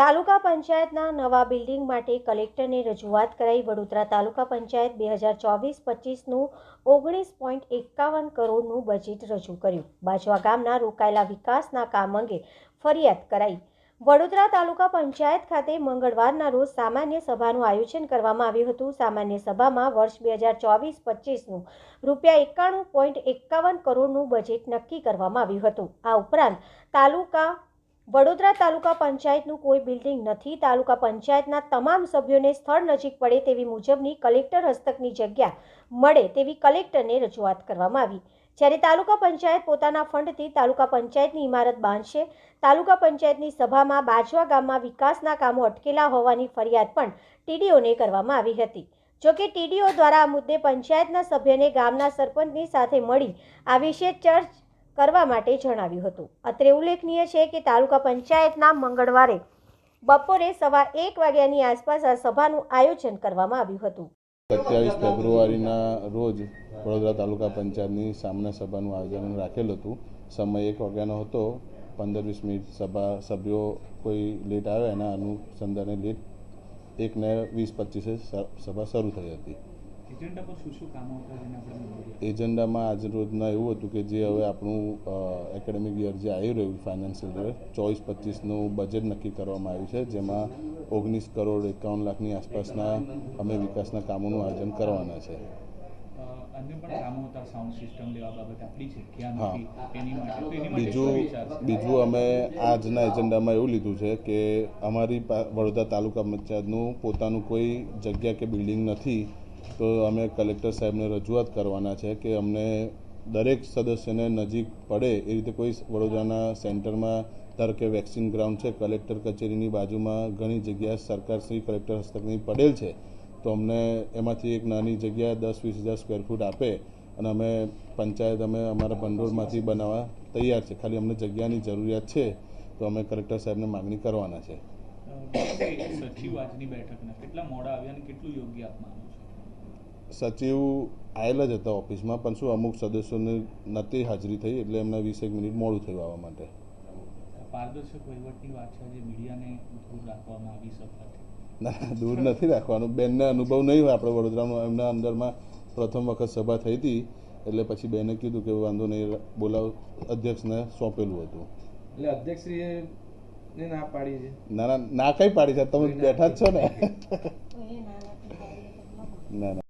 તાલુકા પંચાયતના નવા બિલ્ડિંગ માટે કલેક્ટરને રજૂઆત કરાઈ વડોદરા તાલુકા પંચાયત બે હજાર ચોવીસ પચીસનું ઓગણીસ પોઈન્ટ એકાવન કરોડનું બજેટ રજૂ કર્યું. બાજવા ગામના રોકાયેલા વિકાસના કામ અંગે ફરિયાદ કરાઈ. વડોદરા તાલુકા પંચાયત ખાતે મંગળવારના રોજ સામાન્ય સભાનું આયોજન કરવામાં આવ્યું હતું. સામાન્ય સભામાં વર્ષ બે હજાર ચોવીસ પચીસનું રૂપિયા એકાણું પોઈન્ટ એકાવન કરોડનું બજેટ નક્કી કરવામાં આવ્યું હતું. આ ઉપરાંત તાલુકા વડોદરા તાલુકા પંચાયતનું કોઈ બિલ્ડિંગ નથી. તાલુકા પંચાયતના તમામ સભ્યોને સ્થળ નજીક પડે તેવી મુજબની કલેક્ટર હસ્તકની જગ્યા મળે તેવી કલેક્ટરને રજૂઆત કરવામાં આવી. જ્યારે તાલુકા પંચાયત પોતાના ફંડથી તાલુકા પંચાયતની ઇમારત બાંધશે, તાલુકા પંચાયતની સભામાં બાજવા ગામમાં વિકાસના કામો અટકેલા હોવાની ફરિયાદ પણ ટીડીઓને કરવામાં આવી હતી. જોકે ટીડીઓ દ્વારા આ મુદ્દે પંચાયતના સભ્યને ગામના સરપંચની સાથે મળી આ વિશે ચર્ચ કરવા માટે જણાવ્યું હતું. અત્રે ઉલ્લેખનીય છે કે તાલુકા પંચાયતના મંગળવારે બપોરે સવા એક વાગ્યાની આસપાસ આ સભાનું આયોજન કરવામાં આવ્યું હતું. સત્યાવીસ ફેબ્રુઆરીના રોજ વડોદરા તાલુકા પંચાયતની સામાન્ય સભાનું આયોજન રાખેલ હતું. સમય એક વાગ્યાનો હતો. પંદર વીસ મિનિટ સભા સભ્યો કોઈ લેટ આવે એના અનુસંધાને લેટ એકને વીસ પચીસે સભા શરૂ થઈ હતી. એજન્ડા પર શું શું કામો હતા જેને આપણે એજન્ડામાં આજ રોજના એવું હતું કે જે હવે આપણું એકેડેમિક યર જે આવી રહ્યું ફાઇનાન્શિયલ યર ચોવીસ પચીસનું બજેટ નક્કી કરવામાં આવ્યું છે જેમાં ઓગણીસ કરોડ એકાવન લાખની આસપાસના અમે વિકાસના કામોનું આયોજન કરવાના છે હા. બીજું? બીજું અમે આજના એજન્ડામાં એવું લીધું છે કે અમારી વડોદરા તાલુકા પંચાયતનું પોતાનું કોઈ જગ્યા કે બિલ્ડિંગ નથી તો અમે કલેક્ટર સાહેબને રજૂઆત કરવાના છે કે અમને દરેક સદસ્યને નજીક પડે એ રીતે કોઈ વડોદરાના સેન્ટરમાં, ધારો કે વેક્સિન ગ્રાઉન્ડ છે, કલેક્ટર કચેરીની બાજુમાં ઘણી જગ્યા સરકારશ્રી કલેક્ટર હસ્તકની પડેલ છે. તો અમને એમાંથી એક નાની જગ્યા દસ વીસ હજાર સ્ક્વેર ફૂટ આપે અને અમે પંચાયત, અમે અમારા ભંડોળમાંથી બનાવવા તૈયાર છે. ખાલી અમને જગ્યાની જરૂરિયાત છે. તો અમે કલેક્ટર સાહેબને માગણી કરવાના છે. સચિવ આજની બેઠકના? કેટલા મોડા આવ્યા અને કેટલું યોગ્ય આપવાનું છો? સચિવ આવેલા જ હતા ઓફિસમાં પણ શું અમુક સદસ્યોને નહોતી હાજરી થઈ એટલે એમને વીસેક મિનિટ મોડું થયું આવવા માટે. પારદર્શક વહીવટની વાત છે જે મીડિયાને દૂર રાખવામાં આવી સફળથી ના દૂર નથી રાખવાનું. બેનને અનુભવ નહીં હોય આપણે વડોદરામાં એમના અંદરમાં પ્રથમ વખત સભા થઈ હતી એટલે પછી બેને કીધું કે વાંધો નહીં બોલાવ અધ્યક્ષને સોંપેલું હતું. એટલે અધ્યક્ષશ્રીએ ના પાડી છે? ના ના ના કઈ પાડી છે? તમે બેઠા જ છો ને. ના ના.